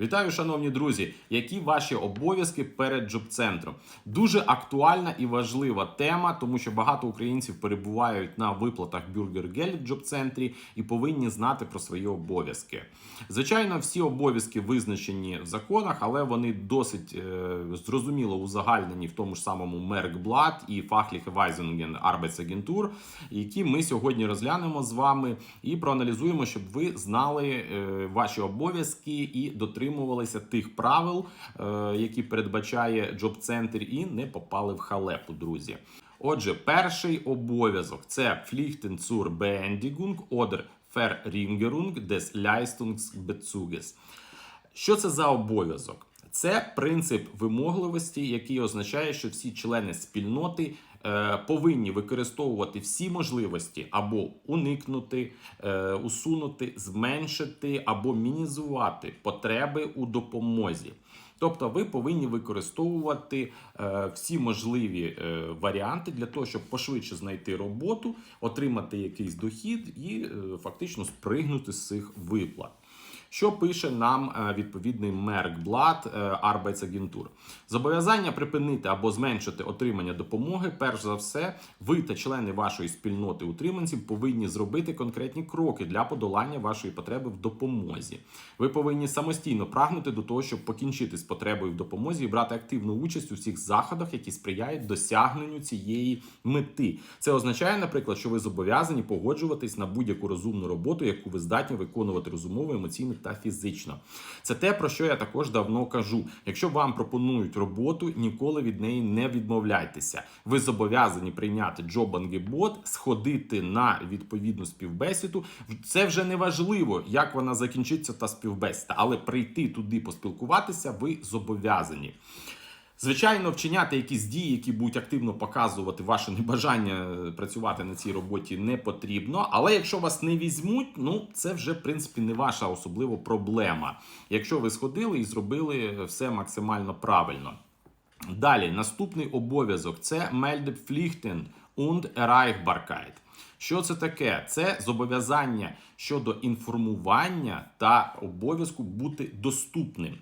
Вітаю, шановні друзі! Які ваші обов'язки перед джоб-центром? Дуже актуальна і важлива тема, тому що багато українців перебувають на виплатах бюргер-гель в джоб-центрі і повинні знати про свої обов'язки. Звичайно, всі обов'язки визначені в законах, але вони досить е, зрозуміло узагальнені в тому ж самому Меркблат і Weisungen Arbeitsagentur, які ми сьогодні розглянемо з вами і проаналізуємо, щоб ви знали е, ваші обов'язки і дотримувалися тих правил, е, які передбачає джоб-центр, і не попали в халепу, друзі. Отже, перший обов'язок це Фліхтенцур Beendigung oder Verringerung des Leistungsbezuges. Що це за обов'язок? Це принцип вимогливості, який означає, що всі члени спільноти е, повинні використовувати всі можливості або уникнути, е, усунути, зменшити або мінізувати потреби у допомозі. Тобто ви повинні використовувати е, всі можливі е, варіанти для того, щоб пошвидше знайти роботу, отримати якийсь дохід і е, фактично спригнути з цих виплат. Що пише нам е, відповідний Меркблат Arbeitsagentur? Зобов'язання припинити або зменшити отримання допомоги. Перш за все, ви та члени вашої спільноти утриманців повинні зробити конкретні кроки для подолання вашої потреби в допомозі. Ви повинні самостійно прагнути до того, щоб покінчити з потребою в допомозі і брати активну участь у всіх заходах, які сприяють досягненню цієї мети. Це означає, наприклад, що ви зобов'язані погоджуватись на будь-яку розумну роботу, яку ви здатні виконувати розумово, емоційно та фізично. Це те, про що я також давно кажу. Якщо вам пропонують роботу, ніколи від неї не відмовляйтеся. Ви зобов'язані прийняти джобанги-бот, сходити на відповідну співбесіду. Це вже не важливо, як вона закінчиться та співбесіда, але прийти туди поспілкуватися ви зобов'язані. Звичайно, вчиняти якісь дії, які будуть активно показувати ваше небажання працювати на цій роботі, не потрібно. Але якщо вас не візьмуть, ну це вже в принципі не ваша особливо проблема. Якщо ви сходили і зробили все максимально правильно. Далі, наступний обов'язок це Meldepflichten und Erreichbarkeit. Що це таке? Це зобов'язання щодо інформування та обов'язку бути доступним.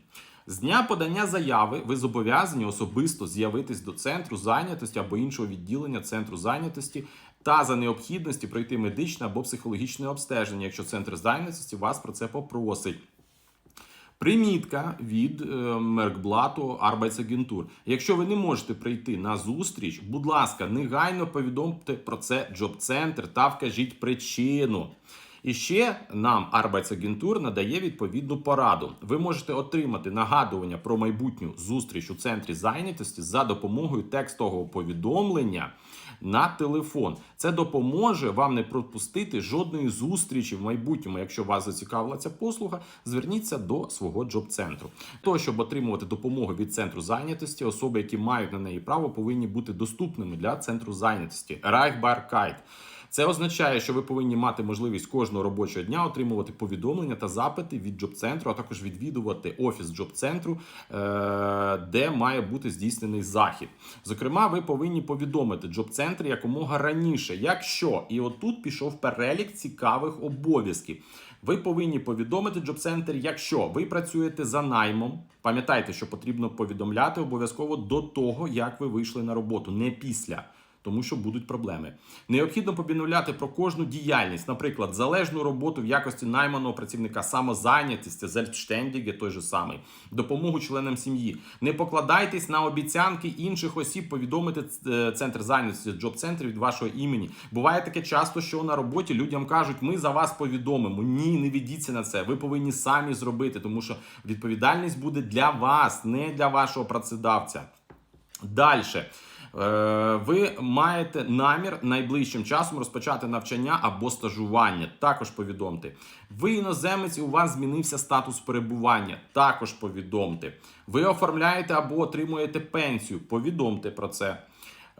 З дня подання заяви ви зобов'язані особисто з'явитись до центру зайнятості або іншого відділення центру зайнятості та за необхідності пройти медичне або психологічне обстеження, якщо центр зайнятості вас про це попросить. Примітка від е, Меркблату Arbeitsagentur. Якщо ви не можете прийти на зустріч, будь ласка, негайно повідомте про це джоб-центр та вкажіть причину. І ще нам Arbeitsagentur надає відповідну пораду. Ви можете отримати нагадування про майбутню зустріч у центрі зайнятості за допомогою текстового повідомлення на телефон. Це допоможе вам не пропустити жодної зустрічі в майбутньому. Якщо вас зацікавила ця послуга, зверніться до свого джоб-центру. То, щоб отримувати допомогу від центру зайнятості, особи, які мають на неї право, повинні бути доступними для центру зайнятості. Reichbarkeit. Це означає, що ви повинні мати можливість кожного робочого дня отримувати повідомлення та запити від джоб-центру, а також відвідувати офіс джоб-центру, е, де має бути здійснений захід. Зокрема, ви повинні повідомити джоб-центр якомога раніше, якщо і отут пішов перелік цікавих обов'язків. Ви повинні повідомити джоб-центр, якщо ви працюєте за наймом. Пам'ятайте, що потрібно повідомляти обов'язково до того, як ви вийшли на роботу, не після тому що будуть проблеми. Необхідно повідомляти про кожну діяльність, наприклад, залежну роботу в якості найманого працівника, самозайнятість, зельфштендіги той же самий, допомогу членам сім'ї. Не покладайтесь на обіцянки інших осіб, повідомити е, центр зайнятості, джоб-центр від вашого імені. Буває таке часто, що на роботі людям кажуть, ми за вас повідомимо. Ні, не ведіться на це. Ви повинні самі зробити, тому що відповідальність буде для вас, не для вашого працедавця. Далі. Е, ви маєте намір найближчим часом розпочати навчання або стажування. Також повідомте. Ви іноземець, і у вас змінився статус перебування. Також повідомте. Ви оформляєте або отримуєте пенсію. Повідомте про це.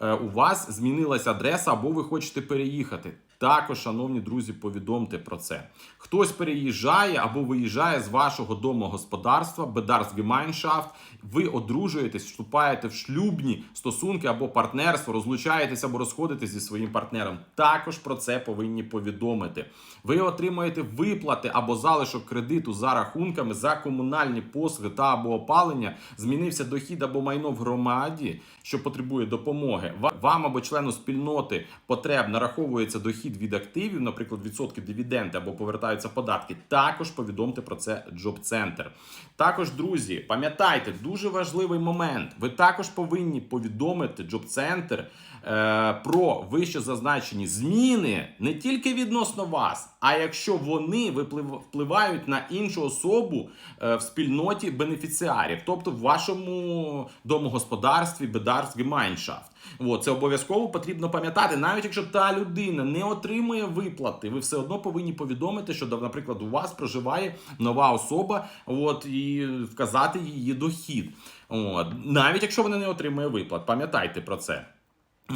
Е, У вас змінилася адреса, або ви хочете переїхати. Також, шановні друзі, повідомте про це. Хтось переїжджає або виїжджає з вашого домогосподарства, Бедарсгемайншафт, ви одружуєтесь, вступаєте в шлюбні стосунки або партнерство, розлучаєтесь або розходитесь зі своїм партнером. Також про це повинні повідомити. Ви отримуєте виплати або залишок кредиту за рахунками за комунальні послуги та або опалення. Змінився дохід або майно в громаді, що потребує допомоги. Вам або члену спільноти потреб нараховується дохід від активів, наприклад, відсотки дивіденди або повертаються податки. Також повідомте про це Джоб Центр. Також, друзі, пам'ятайте, дуже важливий момент. Ви також повинні повідомити Джоб Центр е, про вище зазначені зміни не тільки відносно вас, а якщо вони впливають на іншу особу е, в спільноті бенефіціарів, тобто в вашому домогосподарстві Бедарсгемайншафт. От, це обов'язково потрібно пам'ятати, навіть якщо та людина не отримує виплати, ви все одно повинні повідомити, що, наприклад, у вас проживає нова особа, от, і вказати її дохід. От, навіть якщо вона не отримує виплат, пам'ятайте про це.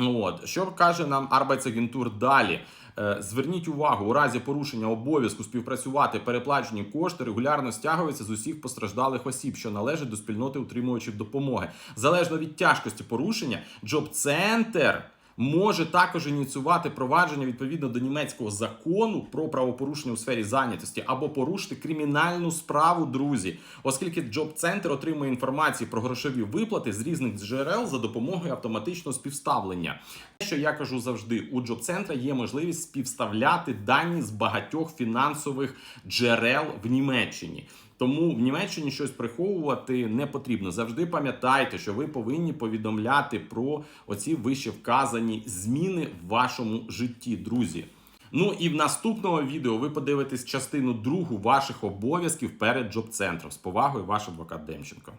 От що каже нам Арбайцагентур далі? Е, Зверніть увагу, у разі порушення обов'язку співпрацювати переплачені кошти регулярно стягуються з усіх постраждалих осіб, що належать до спільноти утримувачів допомоги. Залежно від тяжкості порушення, Джоб-центр може також ініціювати провадження відповідно до німецького закону про правопорушення у сфері зайнятості або порушити кримінальну справу, друзі, оскільки Джоб-центр отримує інформацію про грошові виплати з різних джерел за допомогою автоматичного співставлення. Що я кажу завжди, у Джоб-центра є можливість співставляти дані з багатьох фінансових джерел в Німеччині. Тому в Німеччині щось приховувати не потрібно. Завжди пам'ятайте, що ви повинні повідомляти про оці вище вказані зміни в вашому житті, друзі. Ну і в наступному відео ви подивитесь частину другу ваших обов'язків перед Джоб-центром. З повагою, ваш адвокат Демченко.